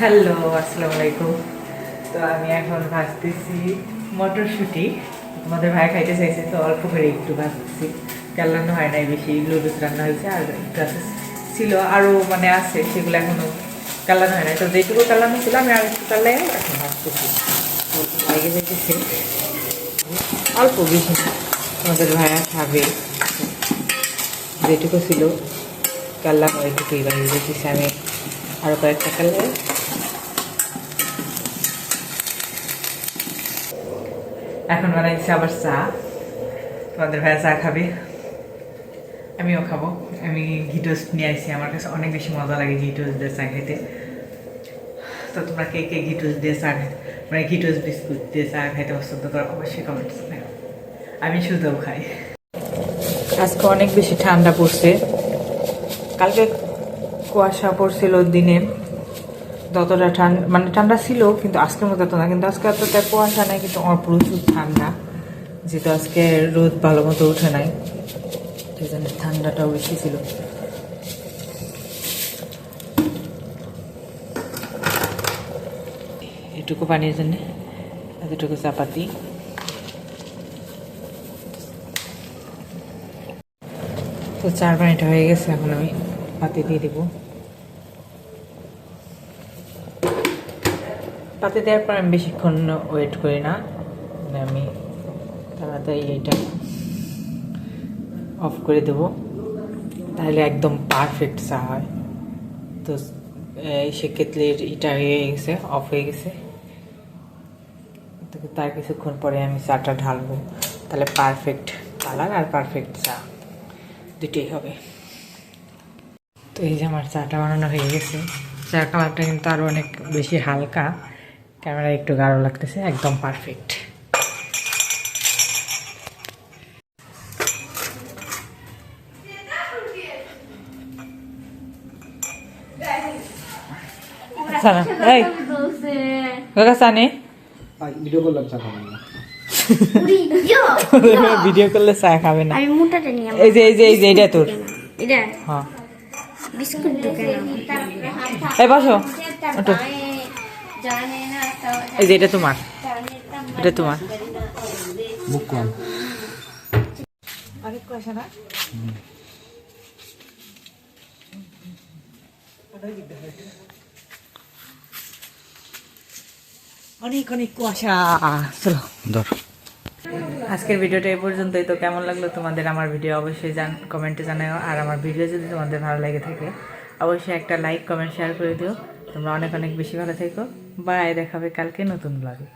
Hello, আসসালামু আলাইকুম। তো আমি এখন ভাজতেছি মটরশুঁটি। তোমাদের ভাই খাইতে চাইছে, তো অল্প করে একটু ভাজতেছি। কাল্লানো হয় নাই, বেশি লুডুস রান্না হয়েছে, আর আছে ছিল আরও মানে আছে, সেগুলো এখনও কাল্লানো হয় নাই। তো যেটুকু কাল্লানো ছিল, আমি আর একটু কাল্লাই এখন ভাজতেছি। লেগে যেতেছে। অল্প বেশি তোমাদের ভাইয়া খাবে। যেটুকু ছিল কাল্লা এটুকুই বানিয়ে দিতেছি আমি। আরও কয়েকটা কাল্লাই এখন বানাইছি আবার চা। তোমাদের ভাইয়া চা খাবে। আমিও খাব। আমি ঘি টোস্ট নিয়ে আসছি আমার কাছে অনেক বেশি মজা লাগে ঘি টোস্ট দিয়ে চা খেতে। তো তোমরা কে কে ঘি টোস্ট দিয়ে চা খাই মানে ঘি টোস্ট বিস্কুট দিয়ে চা খাইতে পছন্দ করো, অবশ্যই কমেন্টস আমি শুধুও খাই। আজকে অনেক বেশি ঠান্ডা পড়ছে। কালকে কুয়াশা পড়ছিল দিনে। ততটা ঠান্ডা মানে ঠান্ডা ছিল, কিন্তু আজকের মতো এত না। কিন্তু আজকে এতটা কুয়াশা নাই, কিন্তু আমার প্রচুর ঠান্ডা। যেহেতু আজকে রোদ ভালো মতো উঠে নাই। সেই জন্য ঠান্ডাটাও বেশি ছিল। এটুকু পানির জন্য, এতটুকু চাপাতি। তো চার পানিটা হয়ে গেছে, এখন আমি পাতি দিয়ে দেবো। পাতে দেওয়ার পর আমি বেশিক্ষণ ওয়েট করি না। আমি তাড়াতাড়ি এটা অফ করে দেব। তাহলে একদম পারফেক্ট চা হয়। তো সেক্ষেত্রে এটা হয়ে গেছে অফ হয়ে গেছে। তার কিছুক্ষণ পরে আমি চাটা ঢালবো। তাহলে পারফেক্ট কালার আর পারফেক্ট চা দুটোই হবে। তো এই যে আমার চাটা বানানো হয়ে গেছে। চা কালারটা কিন্তু আরও অনেক বেশি হালকা। ক্যামেরা একটু গাঢ় লাগতেছে একদম পারফেক্ট এই। সানি? ভিডিও করলাম চা খাবেন না। ভিডিও? করলে চা খাবে না। আমি মোটাটা নিয়ে এই যে এই যে এই যে এটা তোর। এটা? হ্যাঁ। বিস্কুট দোকান এই বসো। ওঠো। এই যে এটা তোমার। এটা তোমার। বুক কম। অনেক কুয়াশা না অনেক অনেক কুয়াশা। চলো। ধর। আজকের ভিডিওটা এই পর্যন্তই। তো কেমন লাগল তোমাদের আমার ভিডিও? অবশ্যই জান কমেন্টে জানাও। আর আমার ভিডিও যদি তোমাদের ভালো লেগে থাকে অবশ্যই একটা লাইক কমেন্ট শেয়ার করে দিও। তোমরা অনেক অনেক বেশি ভালো থেকো। বাই দেখাবে কালকে নতুন ব্লগে